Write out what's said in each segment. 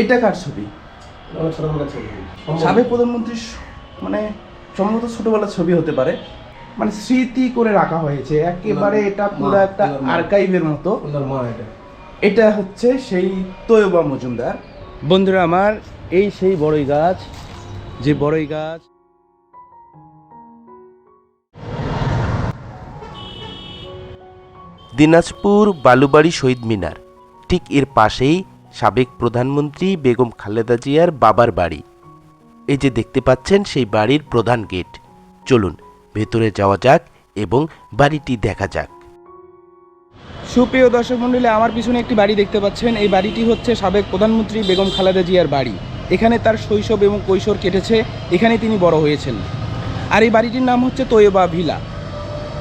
এটা কার ছবি? সাবেক প্রধানমন্ত্রীর মানে সম্ভবত ছোটবেলার ছবি হতে পারে। মানে স্মৃতি করে রাখা হয়েছে। একেবারে এটা পুরো একটা আর্কাইভের মতো। এটা। এটা হচ্ছে সেই তৈবা মজুমদার। বন্ধুরা আমার এই সেই বড়ই গাছ যে বড়ই গাছ। দিনাজপুর বালুবাড়ি শহীদ মিনার। ঠিক এর পাশেই সাবেক প্রধানমন্ত্রী বেগম খালেদা জিয়ার বাবার বাড়ি। এই যে দেখতে পাচ্ছেন সেই বাড়ির প্রধান গেট। চলুন, ভেতরে যাওয়া যাক এবং বাড়িটি দেখা যাক। সুপ্রিয় দর্শক মণ্ডলী আমার পিছনে একটি বাড়ি দেখতে পাচ্ছেন। এই বাড়িটি হচ্ছে সাবেক প্রধানমন্ত্রী বেগম খালেদা জিয়ার বাড়ি। এখানে তার শৈশব এবং কৈশোর কেটেছে। এখানে তিনি বড় হয়েছেন। আর এই বাড়িটির নাম হচ্ছে তৈবা ভিলা।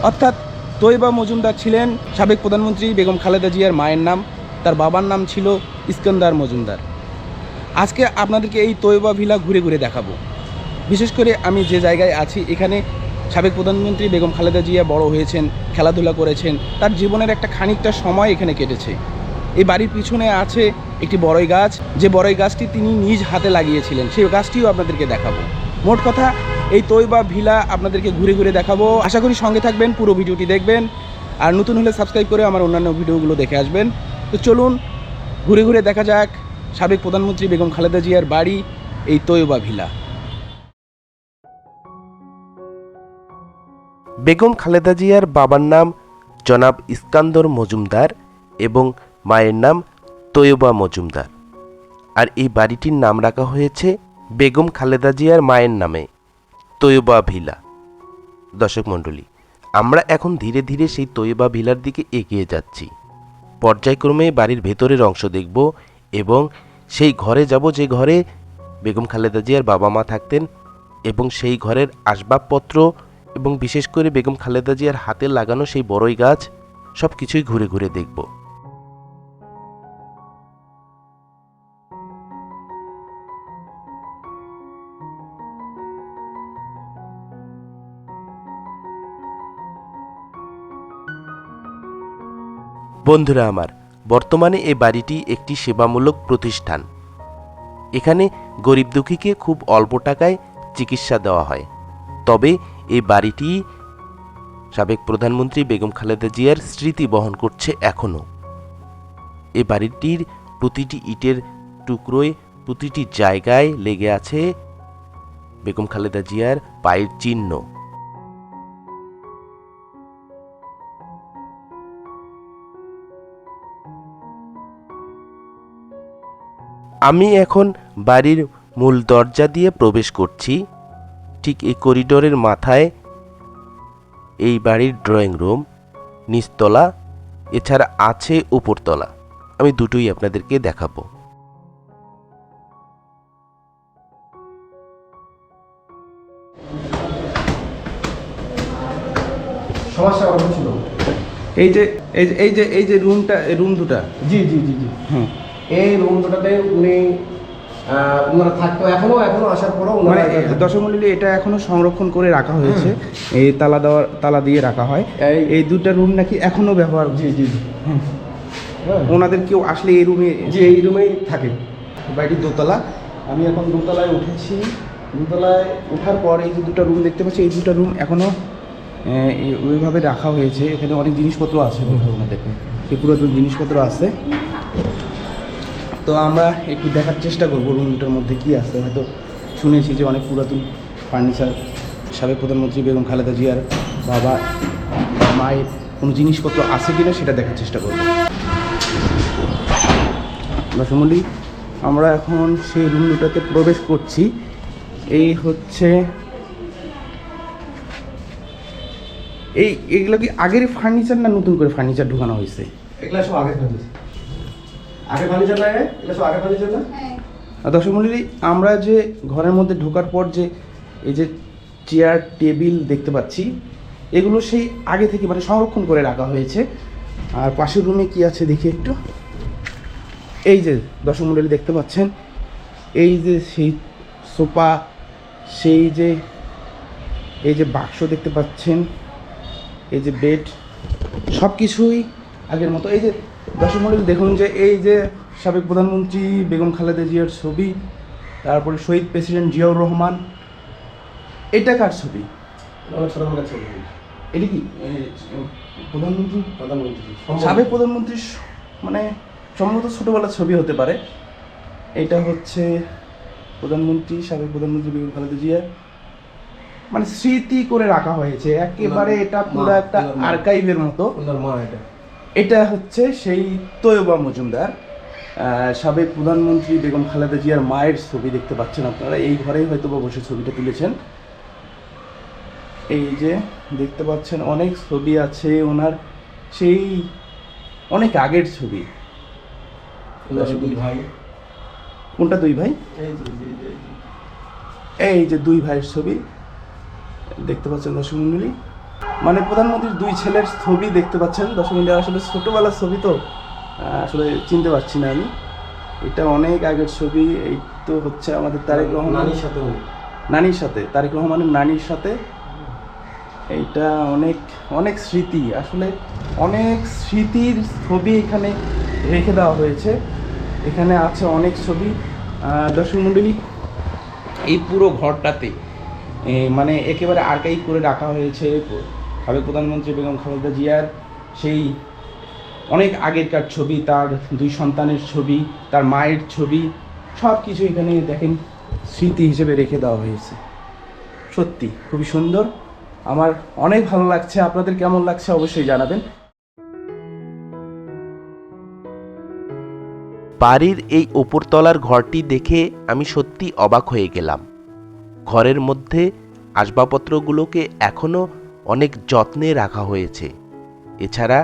অর্থাৎ তৈবা মজুমদার ছিলেন সাবেক প্রধানমন্ত্রী বেগম খালেদা জিয়ার মায়ের নাম। তার বাবার নাম ছিল ইস্কন্দার মজুমদার। আজকে আপনাদেরকে এই তৈবা ভিলা ঘুরে ঘুরে দেখাবো। বিশেষ করে আমি যে জায়গায় আছি, এখানে সাবেক প্রধানমন্ত্রী বেগম খালেদা জিয়া বড় হয়েছেন, খেলাধুলা করেছেন, তার জীবনের একটা খানিকটা সময় এখানে কেটেছে। এই বাড়ির পিছনে আছে একটি বড়ই গাছ, যে বড়ই গাছটি তিনি নিজ হাতে লাগিয়েছিলেন, সেই গাছটিও আপনাদেরকে দেখাবো। মোট কথা, এই তৈবা ভিলা আপনাদেরকে ঘুরে ঘুরে দেখাবো। আশা করি সঙ্গে থাকবেন, পুরো ভিডিওটি দেখবেন। আর নতুন হলে সাবস্ক্রাইব করে আমার অন্যান্য ভিডিওগুলো দেখে আসবেন। তো চলুন, ঘুরে ঘুরে দেখা যাক সাবেক প্রধানমন্ত্রী বেগম খালেদা জিয়ার বাড়ি এই তৈবা ভিলা। বেগম খালেদা জিয়ার বাবার নাম জনাব ইস্কান্দর মজুমদার এবং মায়ের নাম তৈয়বা মজুমদার। আর এই বাড়িটির নাম রাখা হয়েছে বেগম খালেদা জিয়ার মায়ের নামে তৈয়বা ভিলা। দর্শক মণ্ডলী, আমরা এখন ধীরে ধীরে সেই তৈয়বা ভিলার দিকে এগিয়ে যাচ্ছি। পর্যায়ক্রমে বাড়ির ভেতরের অংশ দেখব এবং সেই ঘরে যাব যে ঘরে বেগম খালেদা জিয়ার বাবা মা থাকতেন এবং সেই ঘরের আসবাবপত্র এবং বিশেষ করে বেগম খালেদা জিয়ার হাতে লাগানো সেই বড়ই গাছ সব কিছুই ঘুরে ঘুরে দেখব। বন্ধুরা আমার, বর্তমানে এই বাড়িটি একটি সেবামূলক প্রতিষ্ঠান। এখানে গরিব দুঃখীকে খুব অল্প টাকায় চিকিৎসা দেওয়া হয়। তবে এই বাড়িটি সাবেক প্রধানমন্ত্রী বেগম খালেদা জিয়ার স্মৃতি বহন করছে এখনও। এই বাড়িটির প্রতিটি ইটের টুকরোয় প্রতিটি জায়গায় লেগে আছে বেগম খালেদা জিয়ার পায়ের চিহ্ন। আমি এখন বাড়ির মূল দরজা দিয়ে প্রবেশ করছি। ঠিক এই করিডোরের মাথায় এই বাড়ির ড্রয়িং রুম নিচতলা এছাড়া আছে উপরতলা। আমি দুটোই আপনাদেরকে দেখাবো। সমস্যা ছিল এই যে এই যে এই যে এই যে রুমটা রুম দুটা? জি জি জি জি। হ্যাঁ এই রুম দুটাতে উনি ওনারা থাকতো এখনও এখনও আসার পরও মানে এটা এখনও সংরক্ষণ করে রাখা হয়েছে। এই তালা দেওয়ার তালা দিয়ে রাখা হয়। এই- দুটা রুম নাকি এখনও ব্যবহার জি জি জি। হ্যাঁ। ওনাদের কেউ আসলে এই রুমে জি এই রুমেই থাকে। বাড়ির দোতলা। আমি এখন দোতলায় উঠেছি। দোতলায় ওঠার পর এই যে দুটো রুম দেখতে পাচ্ছি এই দুটো রুম এখনও ওইভাবে রাখা হয়েছে। এখানে অনেক জিনিসপত্র আছে ওনাদের। সেই পুরাতন জিনিসপত্র আছে। তো আমরা একটু দেখার চেষ্টা করব রুমটার মধ্যে কি আছে। হয়তো শুনেছি যে অনেক পুরাতন ফার্নিচার সাবেক প্রধানমন্ত্রী বেগম খালেদা জিয়ার বাবা, মায়ের কোনো জিনিসপত্র আছে কিনা সেটা দেখার চেষ্টা করব। দশমলি আমরা এখন সেই রুম দুটাতে প্রবেশ করছি। এই হচ্ছে এই, এগুলো কি আগের ফার্নিচার না নতুন করে ফার্নিচার ঢুকানো হয়েছে? এগুলো সব আগে ফার্নিচার আগে ফার্নিচার না এগুলা সব আগে ফার্নিচার না দর্শক মন্ডলী আমরা যে ঘরের মধ্যে ঢোকার পর যে এই যে চেয়ার টেবিল দেখতে পাচ্ছি এগুলো সেই আগে থেকে মানে সংরক্ষণ করে রাখা হয়েছে। আর পাশের রুমে কি আছে দেখি একটু। এই যে দর্শক মন্ডলী দেখতে পাচ্ছেন এই যে সেই সোফা সেই যে এই যে বাক্স দেখতে পাচ্ছেন এই যে বেড সব কিছুই আগের মতো। এই যে দর্শক মন্ডলী দেখুন যে এই যে সাবেক প্রধানমন্ত্রী বেগম খালেদা জিয়ার ছবি তারপরে শহীদ প্রেসিডেন্ট জিয়াউর রহমান এটা কার ছবি? এটা কি? প্রধানমন্ত্রী? প্রধানমন্ত্রী সাবেক প্রধানমন্ত্রী মানে সম্ভবত ছোটোবেলার ছবি হতে পারে। এটা হচ্ছে প্রধানমন্ত্রী সাবেক প্রধানমন্ত্রী বেগম খালেদা জিয়া। মানে স্মৃতি করে রাখা হয়েছে। একেবারে এটা পুরো একটা আর্কাইভের মতো। মা এটা। এটা হচ্ছে সেই তৈয়বা মজুমদার সাবেক প্রধানমন্ত্রী বেগম খালেদা জিয়ার মায়ের ছবি দেখতে পাচ্ছেন আপনারা। এই ঘরেই হয়তো বা বসে ছবিটা তুলেছেন। এই যে দেখতে পাচ্ছেন অনেক ছবি আছে ওনার। সেই অনেক আগের ছবি। ভাই। কোনটা দুই ভাই? এই যে। এই দুই ভাইয়ের ছবি। দেখতে পাচ্ছেন দর্শক মন্ডলী। মানে প্রধানমন্ত্রীর দুই ছেলের ছবি দেখতে পাচ্ছেন দর্শক মন্ডলী আসলে ছোটোবেলার ছবি তো আসলে চিনতে পারছি না আমি। এটা অনেক আগের ছবি এই তো হচ্ছে আমাদের তারেক রহমান। নানির সাথে নানির সাথে তারেক রহমানের নানির সাথে। এইটা অনেক অনেক স্মৃতি আসলে অনেক স্মৃতির ছবি এখানে রেখে দেওয়া হয়েছে। এখানে আছে অনেক ছবি। দর্শক মণ্ডলী এই পুরো ঘরটাতে মানে একেবারে আর্কাইভ করে রাখা হয়েছে সাবেক প্রধানমন্ত্রী বেগম খালেদা জিয়ার সেই অনেক আগেরকার ছবি, তার দুই সন্তানের ছবি, তার মায়ের ছবি সব কিছু এখানে দেখেন স্মৃতি হিসেবে রেখে দেওয়া হয়েছে। সত্যি, খুবই সুন্দর। আমার অনেক ভালো লাগছে। আপনাদের কেমন লাগছে অবশ্যই জানাবেন। বাড়ির এই ওপরতলার ঘরটি দেখে আমি সত্যি অবাক হয়ে গেলাম। ঘরের মধ্যে আসবাবপত্রগুলোকে এখনও অনেক যত্নে রাখা হয়েছে। এছাড়া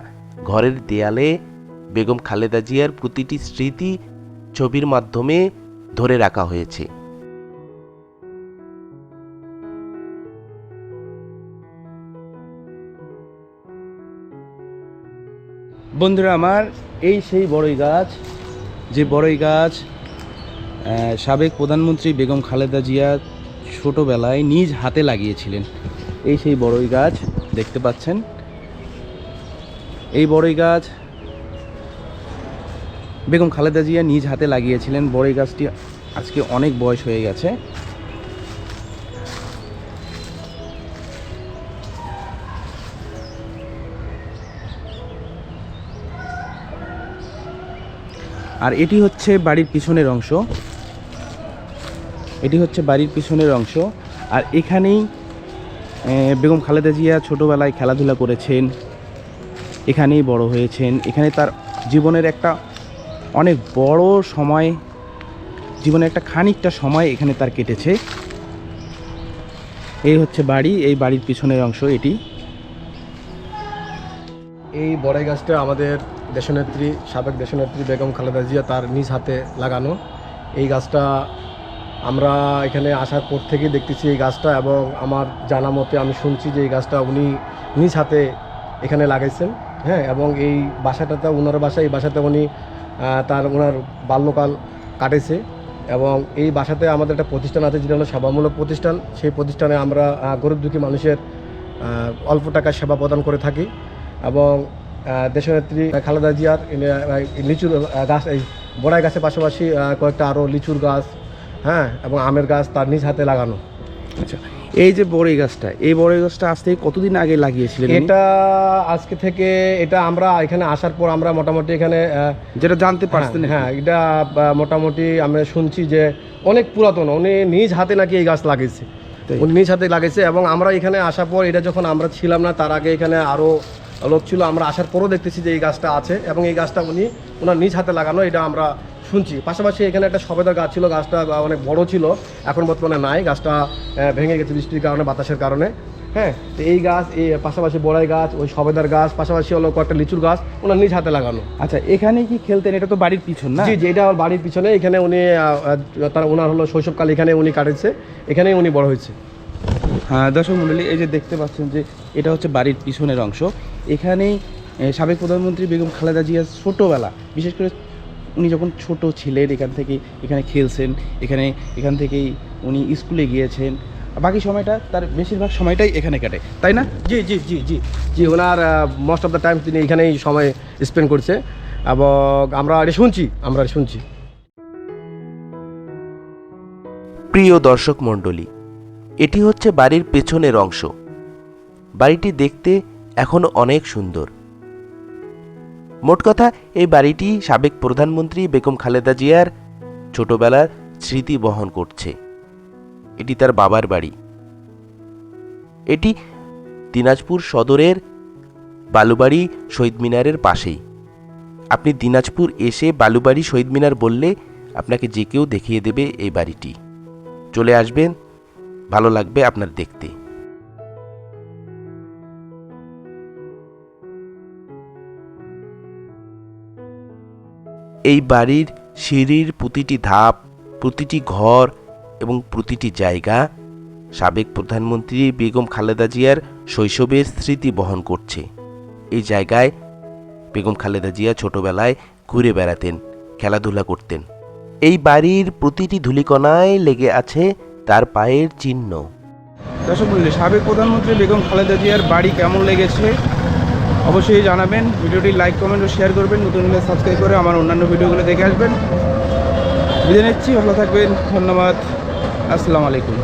ঘরের দেয়ালে বেগম খালেদা জিয়ার প্রতিটি স্মৃতি ছবির মাধ্যমে ধরে রাখা হয়েছে। বন্ধুরা, আমার এই সেই বড়ই গাছ, যে বড়ই গাছ সাবেক প্রধানমন্ত্রী বেগম খালেদা জিয়া ছোটোবেলায় নিজ হাতে লাগিয়েছিলেন। এই সেই বড়ই গাছ, দেখতে পাচ্ছেন? এই বড়ই গাছ, বেগম খালেদা জিয়া নিজ হাতে লাগিয়েছিলেন। বড়ই গাছটি আজকে অনেক বয়স হয়ে গেছে। আর এটি হচ্ছে বাড়ির পিছনের অংশ। এটি হচ্ছে বাড়ির পিছনের অংশ। আর এখানেই বেগম খালেদা জিয়া ছোটোবেলায় খেলাধুলা করেছেন, এখানেই বড় হয়েছেন। এখানে তার জীবনের একটা অনেক বড় সময়, জীবনের একটা খানিকটা সময় এখানে তার কেটেছে। এই হচ্ছে বাড়ি, এই বাড়ির পিছনের অংশ এটি। এই বড়াই গাছটা আমাদের দেশনেত্রী, সাবেক দেশনেত্রী বেগম খালেদা জিয়া তার নিজ হাতে লাগানো। এই গাছটা আমরা এখানে আসার পর থেকেই দেখতেছি এই গাছটা এবং আমার জানা মতে আমি শুনছি যে এই গাছটা উনি নিজ হাতে এখানে লাগাইছেন হ্যাঁ এবং এই বাসাটাতে ওনার বাসা এই বাসাতে উনি তার ওনার বাল্যকাল কাটেছে এবং এই বাসাতে আমাদের একটা প্রতিষ্ঠান আছে যেটা হলো সেবামূলক প্রতিষ্ঠান। সেই প্রতিষ্ঠানে আমরা গরিব দুঃখী মানুষের অল্প টাকায় সেবা প্রদান করে থাকি এবং দেশনেত্রী খালেদা জিয়ার লিচুর গাছ, এই বড়াই গাছের পাশাপাশি কয়েকটা আরও লিচুর গাছ হ্যাঁ এবং আমের গাছ তার নিজ হাতে লাগানো। আচ্ছা এই যে বড়ই গাছটা এই বড়ই গাছটা আজ থেকে কতদিন আগে লাগিয়েছিলেন এটা আজকে থেকে এটা আমরা এখানে আসার পর আমরা মোটামুটি এখানে যেটা জানতে পারছেন হ্যাঁ, হ্যাঁ এটা মোটামুটি আমরা শুনছি যে অনেক পুরাতন উনি নিজ হাতে নাকি এই গাছ লাগিয়েছে। উনি নিজ হাতে লাগিয়েছে এবং আমরা এখানে আসার পর এটা যখন আমরা ছিলাম না তার আগে এখানে আরও লোক ছিল আমরা আসার পরও দেখতেছি যে এই গাছটা আছে এবং এই গাছটা উনি ওনার নিজ হাতে লাগানো এটা আমরা শুনছি। পাশাপাশি এখানে একটা সবেদার গাছ ছিল গাছটা অনেক বড় ছিল এখন বর্তমানে নাই। গাছটা ভেঙে গেছে বৃষ্টির কারণে বাতাসের কারণে। হ্যাঁ তো এই গাছ এই পাশাপাশি বড়াই গাছ ওই সবেদার গাছ পাশাপাশি হলো কয়েকটা লিচুর গাছ ওনার নিজ হাতে লাগানো। আচ্ছা এখানে কি খেলতেন? এটা তো বাড়ির পিছন না? জি জি এটা আমার বাড়ির পিছনে। এখানে উনি তার ওনার হলো শৈশবকাল এখানে উনি কাটেছে। এখানেই উনি বড় হয়েছে। হ্যাঁ দর্শক মণ্ডলী এই যে দেখতে পাচ্ছেন যে এটা হচ্ছে বাড়ির পিছনের অংশ। এখানেই সাবেক প্রধানমন্ত্রী বেগম খালেদা জিয়া ছোটোবেলা বিশেষ করে উনি যখন ছোট ছিলেন এখান থেকে এখানে খেলছেন এখানে এখান থেকেই উনি স্কুলে গিয়েছেন বাকি সময়টা তার বেশিরভাগ সময়টাই এখানে কাটে তাই না? জি জি জি জি জি ওনার মোস্ট অফ দ্য টাইম তিনি এখানেই সময় স্পেন্ড করছে এবং আমরা এটা শুনছি আমরা শুনছি। প্রিয় দর্শক মণ্ডলী এটি হচ্ছে বাড়ির পেছনের অংশ। বাড়িটি দেখতে এখনও অনেক সুন্দর। মোট কথা, এই বাড়িটি সাবেক প্রধানমন্ত্রী বেগম খালেদা জিয়ার ছোটবেলার স্মৃতি বহন করছে। এটি তার বাবার বাড়ি। এটি দিনাজপুর সদরের বালুবাড়ি শহীদ মিনারের পাশেই। আপনি দিনাজপুর এসে বালুবাড়ি শহীদ মিনার বললে আপনাকে যে কেউ দেখিয়ে দেবে এই বাড়িটি। চলে আসবেন, ভালো লাগবে আপনার দেখতে। এই বাড়ির সিঁড়ির প্রতিটি ধাপ, প্রতিটি ঘর এবং প্রতিটি জায়গা সাবেক প্রধানমন্ত্রী বেগম খালেদা জিয়ার শৈশবের স্মৃতি বহন করছে। এই জায়গায় বেগম খালেদা জিয়া ছোটবেলায় ঘুরে বেড়াতেন, খেলাধুলা করতেন। এই বাড়ির প্রতিটি ধূলিকণায় লেগে আছে তার পায়ের চিহ্ন। দর্শক সাবেক প্রধানমন্ত্রী বেগম খালেদা জিয়ার বাড়ি কেমন লেগেছে? অবশ্যই জানাবেন, ভিডিওটি লাইক কমেন্ট ও শেয়ার করবেন, নতুন হলে সাবস্ক্রাইব করে আমার অন্যান্য ভিডিওগুলো দেখে আসবেন। বিদায় নিচ্ছি, ভালো থাকবেন, ধন্যবাদ, আসসালামু আলাইকুম।